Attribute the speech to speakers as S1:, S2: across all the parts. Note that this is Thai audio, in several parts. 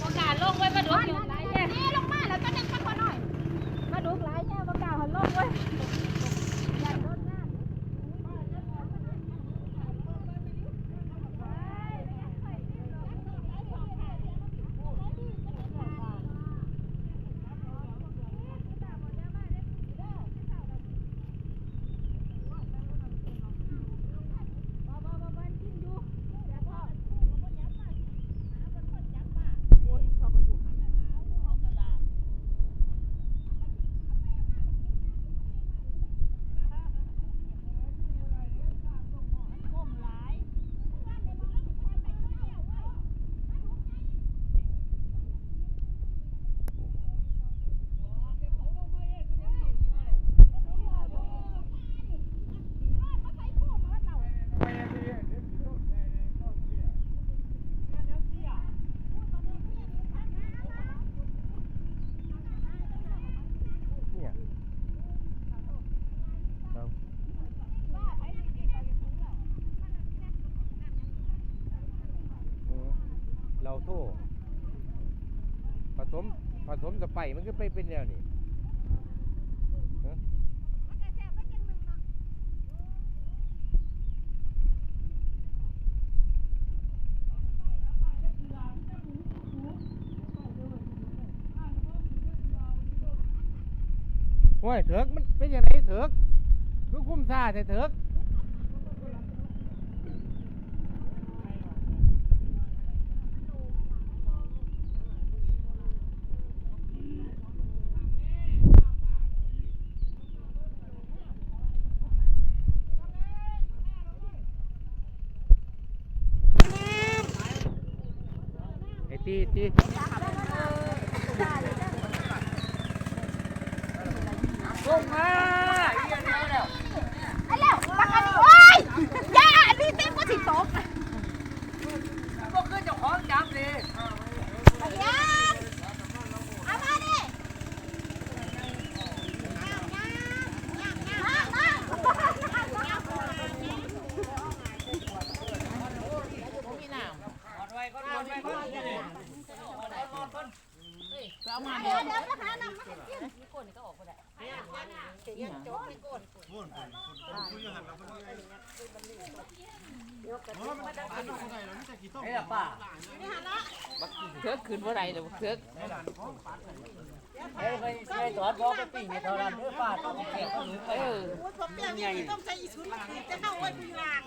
S1: โอกาสลงไว้มาดูอยู่ไหนเนี่ย
S2: นี่ลงมาแล้วก็นึงข้างหน่อย
S1: มาดูหลายเนี่ยโอกาสหันลงไว้
S2: อย่าโดนงาน
S3: เนี่ยเราอืมเราโทษผสมผสมสไปมันก็ไปเป็นแนวนี้ฮะโอ้ยเถิกมันเป็นยังไงเถิกคือคุ้มซาแต่เถิก ตีตีลงมา
S2: ไอ้แล้วปักอันนี้โอ้ยอย่าอันนี้เต็มก็สิตก
S4: ก็คือเจ้าของจับเลย
S2: ไปยังเอามาดิมามา
S4: เดไว้ก่อนอดไว้ก่อน
S2: เดี๋ยวเดี๋ยวก็หาน้ำมาให้กิน
S4: ไอ้ละป้า
S1: เถือกขึ้นว่าไรเดี๋ยวเถือก
S4: เอ้ยไปไป ตอดบอกไปปิ้งให้เท่านั้นเด้อป้าต้องเก็บต้องหรือไป
S1: เออ
S2: ต้องใช้อีสุนมาขีดจะเข้าไว้ปีหลัง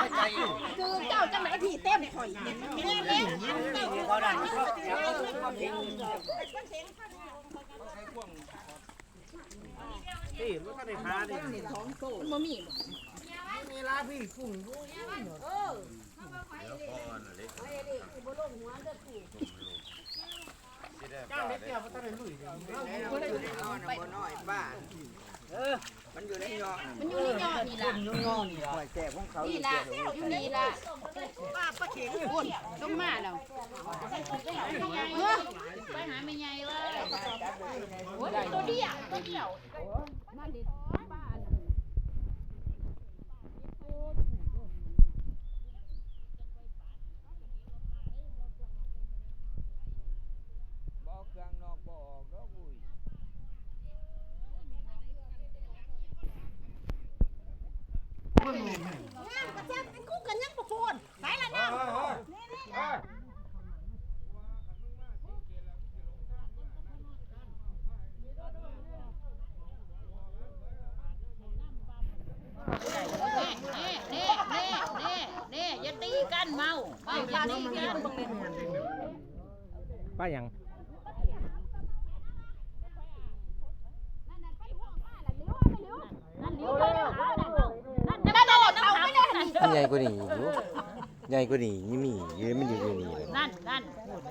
S4: ไม่ใส่
S2: คือเจ้าจังไหนผีเต็มข่อยเห็นเร็วเร็วเจ้า
S4: เท่านั้นก็ยังก็คือความจริง
S3: ตีมันก็ได้พาดิ
S1: บ่มี
S4: มีลาพี่ฝุ่น
S3: จ้างเล็กเดียวมันต้องได้ลุย
S4: เออ มันอยู่ในยอ
S1: มันอยู่ในยอนี่ล่ะ
S4: ยุ่งงอนี่ล่ะแจกของเขา
S1: นี่ล่ะอยู่นี่ล่ะป้าป้าเข็งคนต้องมาแล้วไปหาไม่ใหญ่ว่าโอ้ยตัวเดียวตัวเดียวมาดิบ้าน
S3: บ่เครื่องนอกบ่ออกดอกอุ้ย
S2: กระเทียมเป็นคู่กันยังประโคน ไหนล่ะน้ำ
S1: เน่เน่เน่เน่เน่อย่าตีกันเมาเมาอย่าตีกัน
S3: ป้าหยัง
S1: นั่นเลี้ยวเลยนั่นจะโดดเขาไม่ได้
S3: มันใหญ่กว่านี้อยู่ ใหญ่กว่านี้นี่มีอยู่มันอยู่ในนี่เลย
S1: นั่นนั่น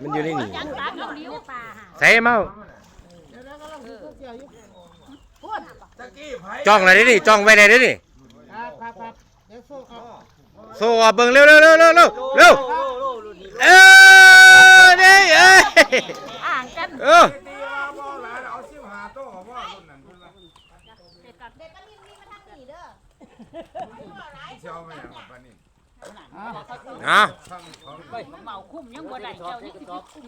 S3: มันอยู่ในนี่
S1: จังตาเขาเลี้ยวปลา
S3: ใส่เมาจ้องอะไรดิจ้องไว้ไหนดิโซ่เบิ่งเร็วเร็วเร็วเร็วเร็วเร็วเออนี่เอ้ย
S1: อ่างกัน
S3: เออ
S2: เด็กก็รีบๆมาทางนี้เด้อ
S5: เช้าไม่ยังปานนี้
S2: ม
S3: อะ
S1: เมาคุ้มยังบ่ได้เจ้านี่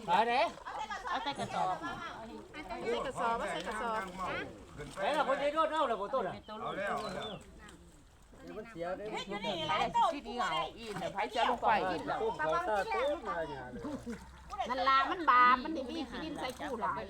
S4: ไปเด้
S1: เอาใส่กระสอบ
S2: ใส่กระสอบใส่กระสอบ
S4: ไหนล่ะคนนี้โดนเอาล่ะบ่ต้นอะ
S5: เอาแล้วเอาแล้ว
S4: มันเสียเด้
S2: เฮ้ยอยู่นี่
S1: ไผ
S2: หลาย
S1: สิ
S2: ต้น
S1: ที่นี่เอาอีน่ะไผจะลงไป
S4: ต้มเขาตาต้มอะไรเนี่ย
S1: นั่นล่ะมันบาปมันนี่มีขี้ดินใส่กูหลาย